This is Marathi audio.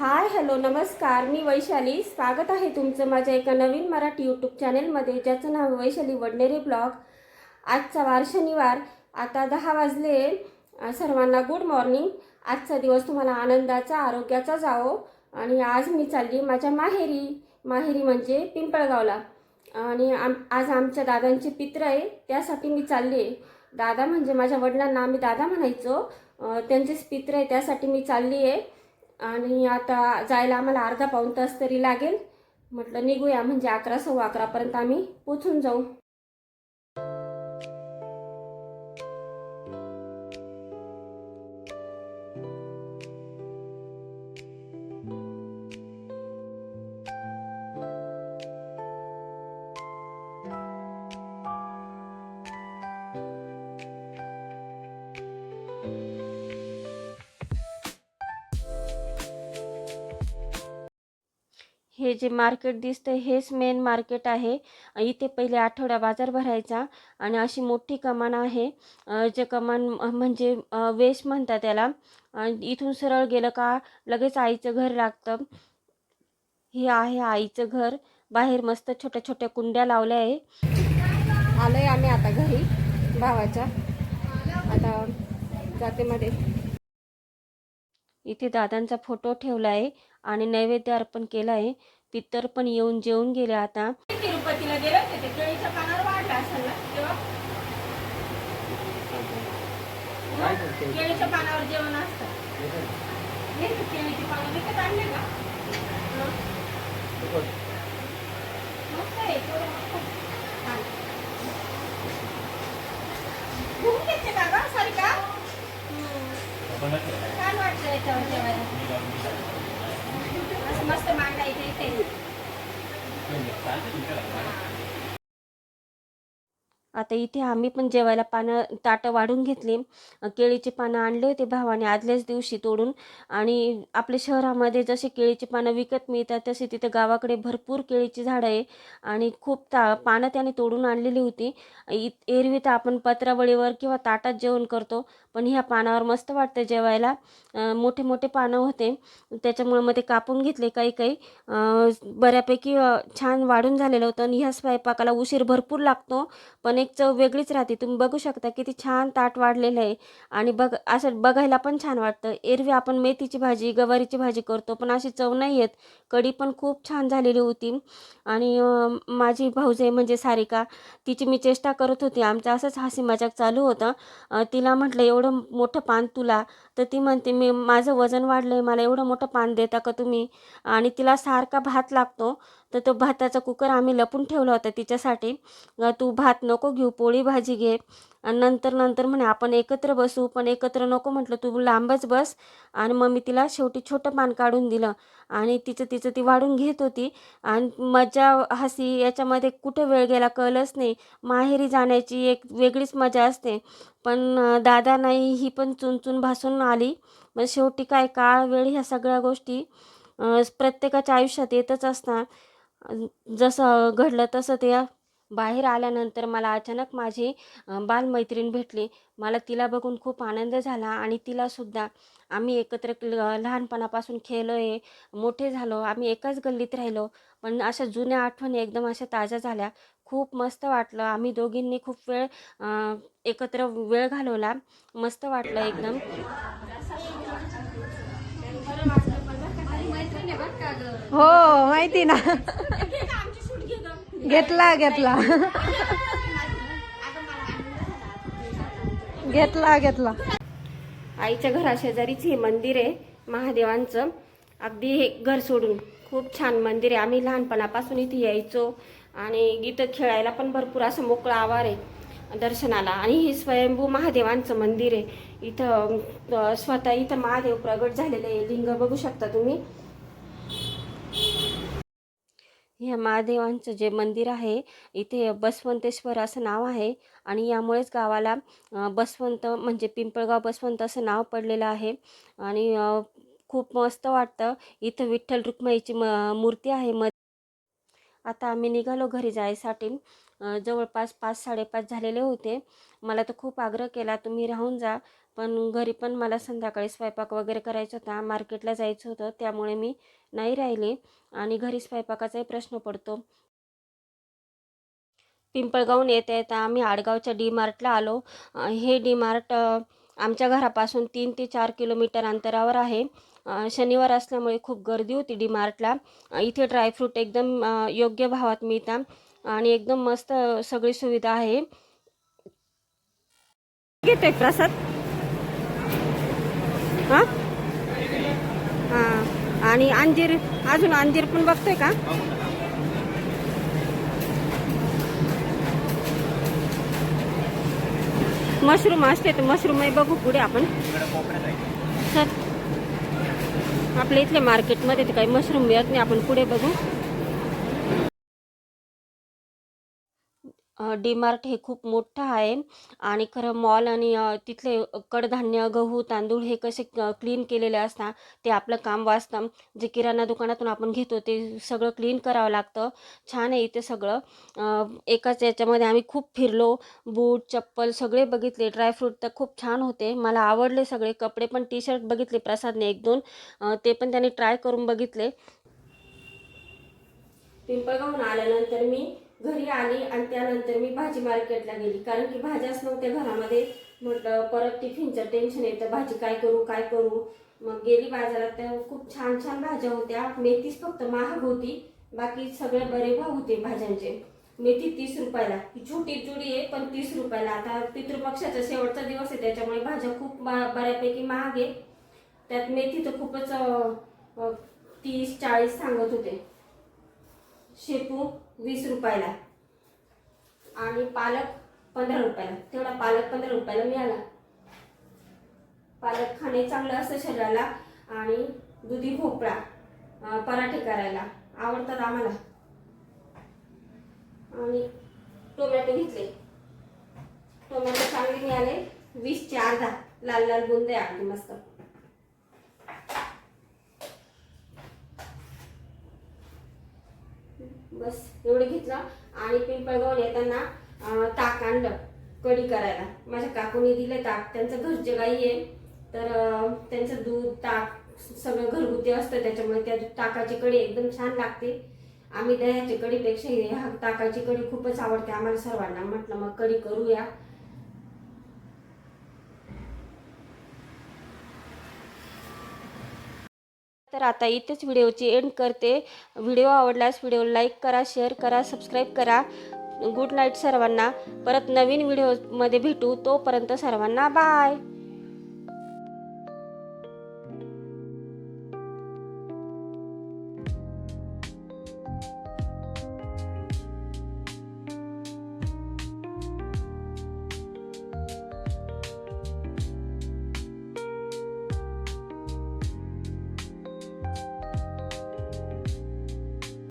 हाय हॅलो नमस्कार. मी वैशाली. स्वागत आहे तुमचं माझ्या एका नवीन मराठी यूट्यूब चॅनेलमध्ये ज्याचं नाव वैशाली वडनेरे ब्लॉग. आजचा वार शनिवार. आता दहा वाजले. सर्वांना गुड मॉर्निंग आजचा दिवस तुम्हाला आनंदाचा आरोग्याचा जावो. आणि आज मी चालली माझ्या माहेरी. माहेरी म्हणजे पिंपळगावला. आणि आम आज आमच्या दादांचे पित्र आहे त्यासाठी मी चालली आहे दादा म्हणजे माझ्या वडिलांना आम्ही दादा म्हणायचो. त्यांचेच पित्र आहे त्यासाठी मी चालली आहे आणि आता जायला आम्हाला अर्धा पाऊण तास तरी लागेल. म्हटलं निघूया म्हणजे अकरा सव्वा अकरापर्यंत आम्ही पोचून जाऊ. हे जे मार्केट दिसतं हेच मेन मार्केट आहे. इथे पहिले आठवडा बाजार भरायचा आणि अशी मोठी कमान आहे. जे कमान म्हणजे वेश म्हणतात त्याला. आणि इथून सरळ गेलं का लगेच आईचं घर लागतं. हे आहे आईचं घर. बाहेर मस्त छोट्या छोट्या कुंड्या लावल्या आहे. आलोय आम्ही आता घरी भावाच्या. आता जाते मध्ये. इथे दादांचा फोटो ठेवला आहे. आणि नैवेद्य अर्पण केला आहे पितर पण येऊन जेवून गेले आता तिरुपतीला गेले होते ते केळीच्या पानावर वाढला असेल ना तेव्हा केळीच्या पानावर जेवण असतं हे केळीची पानं विकत आणले का? मस्त आहे केवढं मस्त आहे. छान. घेऊन घेतले का गं, सारिका? हं. छान वाटलं याच्यावर जेवायला असं मस्त मांडायचं इथे आता इथे आम्ही पण जेवायला पानं ताटं वाढून घेतली. केळीची पानं आणले होते भावाने आदल्याच दिवशी तोडून. आणि आपल्या शहरामध्ये जसे केळीची पानं विकत मिळतात तसे तिथे गावाकडे भरपूर केळीची झाडं आहे. आणि खूप ता पानं त्याने तोडून आणलेली होती. इ एरवी तर आपण पत्रावळीवर किंवा ताटात जेवण करतो. पण ह्या पानावर मस्त वाटतं जेवायला. मोठे मोठे पानं होते. त्याच्यामुळे मग ते कापून घेतले काही काही. बऱ्यापैकी छान वाढून झालेलं होतं आणि ह्या स्वयंपाकाला उशीर भरपूर लागतो. पण एक चव वेगळीच राहते. तुम्ही बघू शकता किती छान ताट वाढलेलं आहे. आणि बघ असं बघायला पण छान वाटतं. एरवी आपण मेथीची भाजी गवारीची भाजी करतो पण अशी चव नाही येत. कढी पण खूप छान झालेली होती. आणि माझी भाऊजे म्हणजे सारिका तिची मी चेष्टा करत होती. आमचं असंच हसी मजाक चालू होतं. तिला म्हटलं एवढं मोठं पान तुला तर ती म्हणते मी माझं वजन वाढलं आहे मला एवढं मोठं पान देता का तुम्ही? आणि तिला सारखा भात लागतो. तर तो भाताचा कुकर आम्ही लपून ठेवला होता तिच्यासाठी. तू भात नको घेऊ पोळी भाजी घे. आणि नंतर नंतर म्हणे आपण एकत्र बसू पण एकत्र नको म्हटलं तू लांबच बस. आणि मग मी तिला शेवटी छोटं पान काढून दिलं. आणि तिचं तिचं ती वाढून घेत होती. आणि मजा हसी याच्यामध्ये कुठं वेळ गेला कळलंच नाही. माहेरी जाण्याची एक वेगळीच मजा असते. पण दादा नाही ही पण चुनचुन भासून आली. मग शेवटी काय काळ वेळ ह्या सगळ्या गोष्टी प्रत्येकाच्या आयुष्यात येतच असतात. जसं घडलं तसं ते बाहेर आल्यानंतर मला अचानक माझी बालमैत्रीण भेटली. मला तिला बघून खूप आनंद झाला आणि तिलासुद्धा आम्ही एकत्र ल- लहानपणापासून खेळलो आहे मोठे झालो आम्ही एकाच गल्लीत राहिलो. पण अशा जुन्या आठवणी एकदम अशा ताज्या झाल्या. खूप मस्त वाटलं. आम्ही दोघींनी खूप वेळ एकत्र वेळ घालवला. मस्त वाटलं एकदम. हो माहिती ना. घेतला घेतला. घेतला घेतला. आईच्या घराशेजारीच हे मंदिर आहे महादेवांचं. अगदी हे घर सोडून. खूप छान मंदिर आहे. आम्ही लहानपणापासून इथे यायचो. आणि इथं खेळायला पण भरपूर असं मोकळा आवार आहे दर्शनाला. आणि हे स्वयंभू महादेवांचं मंदिर आहे. इथं स्वतः इथं महादेव प्रगट झालेले आहे. लिंग बघू शकता तुम्ही. ह्या महादेवांचं जे मंदिर आहे इथे बसवंतेश्वर असं नाव आहे. आणि यामुळेच गावाला बसवंत म्हणजे पिंपळगाव बसवंत असं नाव पडलेलं आहे. आणि खूप मस्त वाटतं. इथं विठ्ठल रुक्माईची म मूर्ती आहे. म आता आम्ही निघालो घरी जायसाठी. जवळपास पाच साडेपाच झालेले होते. मला तर खूप आग्रह केला तुम्ही राहून जा. पण घरी पण मला संध्याकाळी स्वयंपाक वगैरे करायचा होता. मार्केटला जायचं होतं त्यामुळे मी नाही राहिले आणि घरी स्वयंपाकाचाही प्रश्न पडतो. पिंपळगावून येता येता आम्ही आडगावच्या डी मार्टला आलो. हे डी मार्ट आमच्या घरापासून तीन ते चार किलोमीटर अंतरावर आहे. शनिवार असल्यामुळे खूप गर्दी होती डी मार्टला इथे ड्रायफ्रूट एकदम योग्य भावात मिळतात आणि एकदम मस्त सगळी सुविधा आहे. घेते प्रसाद. हां? हां. आणि अंजीर अजून अंजीर पण बघतोय का? मशरूम असते तर मशरूमही बघू पुढे आपण. सर आपल्या इथल्या मार्केटमध्ये तर काही मशरूम मिळत नाही आपण पुढे बघू. डी मार्ट हे खूप मोठं आहे. आणि खरं मॉल आणि तिथले कडधान्य गहू तांदूळ हे कसे क्लीन केलेले असतात ते आपलं काम वाचतं. जे किराणा दुकानातून आपण घेतो ते सगळं क्लीन करावं लागतं. छान आहे इथे सगळं. एकाच याच्यामध्ये आम्ही खूप फिरलो. बूट चप्पल सगळे बघितले. ड्रायफ्रूट तर खूप छान होते. मला आवडले सगळे. कपडे पण टी शर्ट बघितले प्रसादने एक दोन ते पण त्याने ट्राय करून बघितले. पिंपळगावून आल्यानंतर मी घरी आली आणि त्यानंतर मी भाजी मार्केटला गेली. कारण की भाज्याच नव्हत्या घरामध्ये. म्हटलं परत टिफिनचं टेन्शन येतं भाजी काय करू काय करू? मग गेली बाजारात तर खूप छान छान भाज्या होत्या. मेथीच फक्त महाग होती. बाकी सगळे बरे भाव होते भाज्यांचे. मेथी तीस रुपयाला. ही छोटी चुडी आहे पण तीस रुपयाला. आता पितृपक्षाचा शेवटचा दिवस आहे त्याच्यामुळे भाज्या खूप बऱ्यापैकी महाग आहे. त्यात मेथी तर खूपच तीस चाळीस सांगत होते. शेपू वीस रुपयाला. आणि पालक पंधरा रुपयाला. तेवढा पालक पंधरा रुपयाला मिळाला. पालक खाणे चांगलं असतं शरीराला आणि दुधी भोपळा पराठे करायला आवडतात आम्हाला. आणि टोमॅटो घेतले. टोमॅटो चांगले मिळाले. वीसचे अर्धा. लाल लाल बुंदे अगदी मस्त. बस एवढं घेतलं. आणि पिंपळगावून येताना ताक आणलं कढी करायला. माझ्या काकूने दिले ताक. त्यांचं घरचे गाई आहे तर त्यांचं दूध ताक सगळं घरगुती असतं. त्याच्यामुळे त्या ताकाची कढी एकदम छान लागते. आम्ही दह्याची कढीपेक्षा ह्या ताकाची कढी खूपच आवडते आम्हाला सर्वांना. म्हटलं मग कढी करूया. तर आता इथेच व्हिडिओची एंड करते. व्हिडिओ आवडल्यास व्हिडिओ लाईक करा शेअर करा सबस्क्राईब करा. गुड नाईट सर्वांना. परत नवीन व्हिडिओमध्ये भेटू. तोपर्यंत सर्वांना बाय